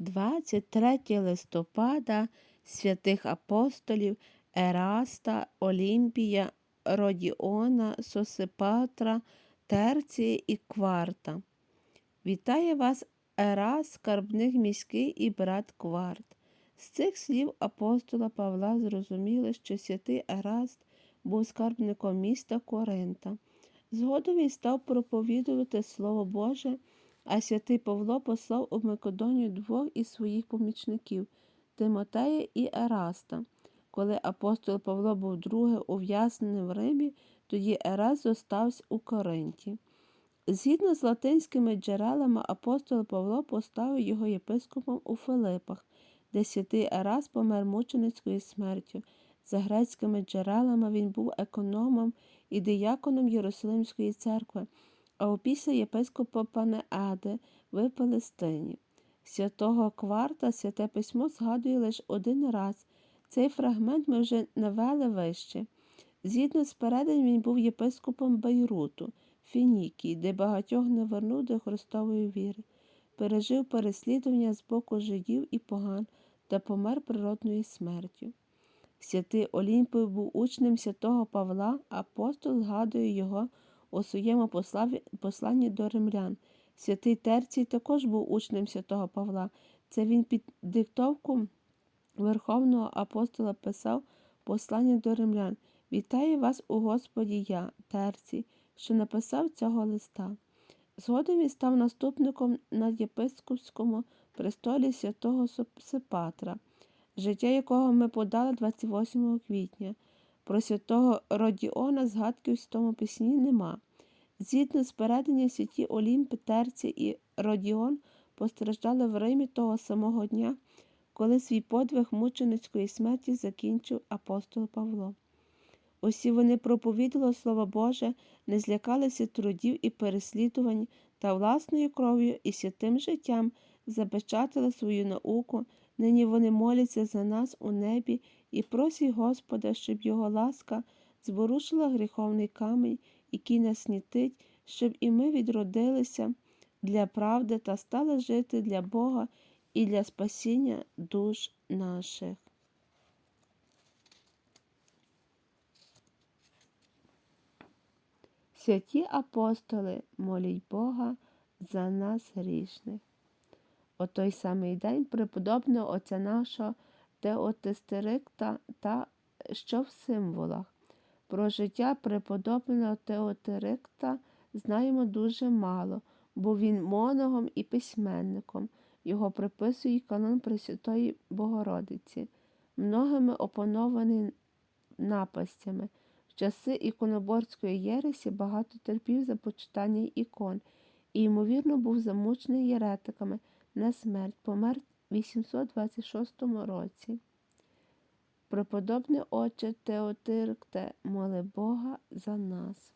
23 листопада святих апостолів Ераста, Олімпія, Родіона, Сосипатра, Терція і Кварта. Вітає вас Ерас, скарбник міський і брат Кварт. З цих слів апостола Павла зрозуміли, що святий Ераст був скарбником міста Коринта. Згодом він став проповідувати Слово Боже, а святий Павло послав у Македонію двох із своїх помічників Тимотея і Ераста. Коли апостол Павло був друге ув'язнений в Римі, тоді Ераст зостався у Коринті. Згідно з латинськими джерелами, апостол Павло поставив його єпископом у Филипах, де святий Ерас помер мученицькою смертю. За грецькими джерелами він був економом і дияконом Єрусалимської церкви, а опісля єпископа Панеади в Палестині. Святого Кварта святе письмо згадує лише один раз. Цей фрагмент ми вже навели вище. Згідно з переданням, він був єпископом Бейруту, Фінікії, де багатьох не вернув до Христової віри, пережив переслідування з боку жидів і поган та помер природною смертю. Святий Олімпій був учнем святого Павла, апостол згадує його у своєму посланні до римлян. Святий Терцій також був учнем святого Павла. Це він під диктовку Верховного апостола писав послання до римлян. Вітаю вас у Господі я, Терцій, що написав цього листа. Згодом він став наступником на єпископському престолі святого Сипатра, життя якого ми подали 28 квітня. Про святого Родіона згадки у Святому Письмі нема. Згідно з переданням святі Олімпи, Терці і Родіон постраждали в Римі того самого дня, коли свій подвиг мученицької смерті закінчив апостол Павло. Усі вони проповідали Слово Боже, не злякалися трудів і переслідувань та власною кров'ю і святим життям запечатали свою науку. Нині вони моляться за нас у небі і просять Господа, щоб його ласка зворушила гріховний камінь, який нас нітить, щоб і ми відродилися для правди та стали жити для Бога і для спасіння душ наших. Святі апостоли моліть Бога за нас грішних. У той самий день преподобного отця нашого Теотистерикта та що в символах. Про життя преподобного Теотерикта знаємо дуже мало, бо він моногом і письменником. Його приписує канон Пресвятої Богородиці, многими опанований напастями. В часи іконоборської єресі багато терпів за почитання ікон і, ймовірно, був замучений єретиками на смерть, помер в 826 році. Преподобний отче Теотиркте, моли Бога за нас.